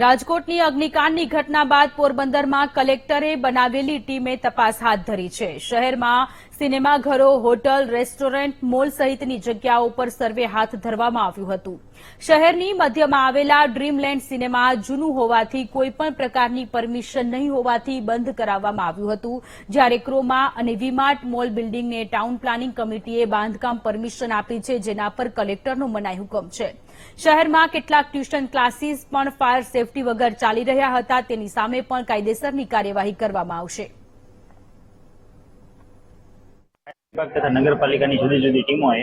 રાજકોટની અગ્નિકાંડની ઘટના બાદ પોરબંદરમાં કલેક્ટરે બનાવેલી ટીમે તપાસ હાથ ધરી છે. શહેરમાં સિનેમાઘરો, હોટલ, રેસ્ટોરન્ટ, મોલ સહિતની જગ્યાઓ પર સર્વે હાથ ધરવામાં આવ્યું હતું. શહેરની મધ્યમાં આવેલા ડ્રીમલેન્ડ સિનેમા જૂનું હોવાથી કોઈપણ પ્રકારની પરમિશન નહીં હોવાથી બંધ કરાવવામાં આવ્યું હતું. જ્યારે ક્રોમા અને વીમાર્ટ મોલ બિલ્ડિંગને ટાઉન પ્લાનિંગ કમિટીએ બાંધકામ પરમિશન આપી છે, જેના પર કલેક્ટરનો મનાઈ હુકમ છે. શહેરમાં કેટલાક ટ્યુશન ક્લાસીસ પણ ફાયર સેફટી વગર ચાલી રહ્યા હતા. તેની સામે પણ કાયદેસરની કાર્યવાહી કરવામાં આવશે. વિભાગ તથા નગરપાલિકાની જુદી જુદી ટીમોએ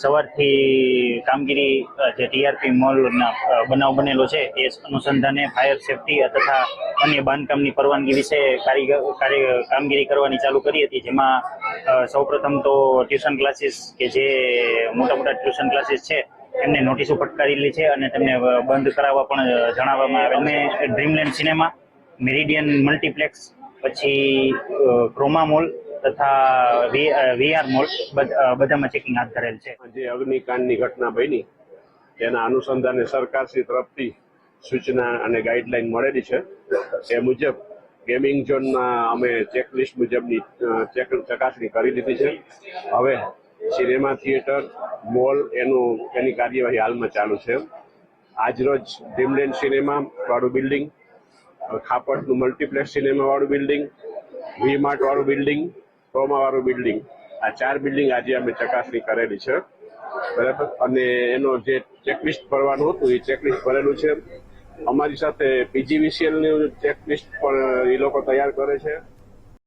સવારથી કામગીરી જે ટીઆરપી મોલના બનાવ બનેલો છે, એ અનુસંધાને ફાયર સેફટી તથા અન્ય બાંધકામની પરવાનગી વિશે કામગીરી કરવાની ચાલુ કરી હતી, જેમાં સૌપ્રથમ તો ટ્યુશન ક્લાસીસ કે જે મોટા મોટા ટ્યુશન ક્લાસીસ છે, એમને નોટિસો ફટકારેલી છે અને તેમને બંધ કરાવવા પણ જણાવવામાં આવે અમે ડ્રીમલેન્ડ સિનેમા મેરિડિયન મલ્ટીપ્લેક્સ પછી ક્રોમા મોલ તથા વીઆર મોલ બધામાં ચેકિંગ હાથ ધરેલ છે. જે અગ્નિકાંડની ઘટના બની. તેના અનુસંધાને સરકારશ્રી તરફથી સૂચના અને ગાઈડલાઈન મળેલી છે. એ મુજબ ગેમિંગ ઝોનમાં અમે ચેકલિસ્ટ મુજબની ચેક, ચકાસણી કરી લીધી છે. હવે સિનેમા થિયેટર મોલ એનું, એની કાર્યવાહી હાલમાં ચાલુ છે. આજરોજ ડ્રીમલેન્ડ સિનેમા વાળું બિલ્ડિંગ ખાપટનું મલ્ટીપ્લેક્સ સિનેમા વાળું બિલ્ડિંગ વી માર્ટ વાળું બિલ્ડિંગ ક્રોમા વાળું બિલ્ડિંગ, આ ચાર બિલ્ડિંગ આજે અમે ચકાસણી કરેલી છે. બરાબર? અને એનો જે ચેકલિસ્ટ ભરવાનું હતું, એ ચેકલિસ્ટ ભરેલું છે. અમારી સાથે પીજીવીસીએલનું ચેકલિસ્ટ પણ એ લોકો તૈયાર કરે છે.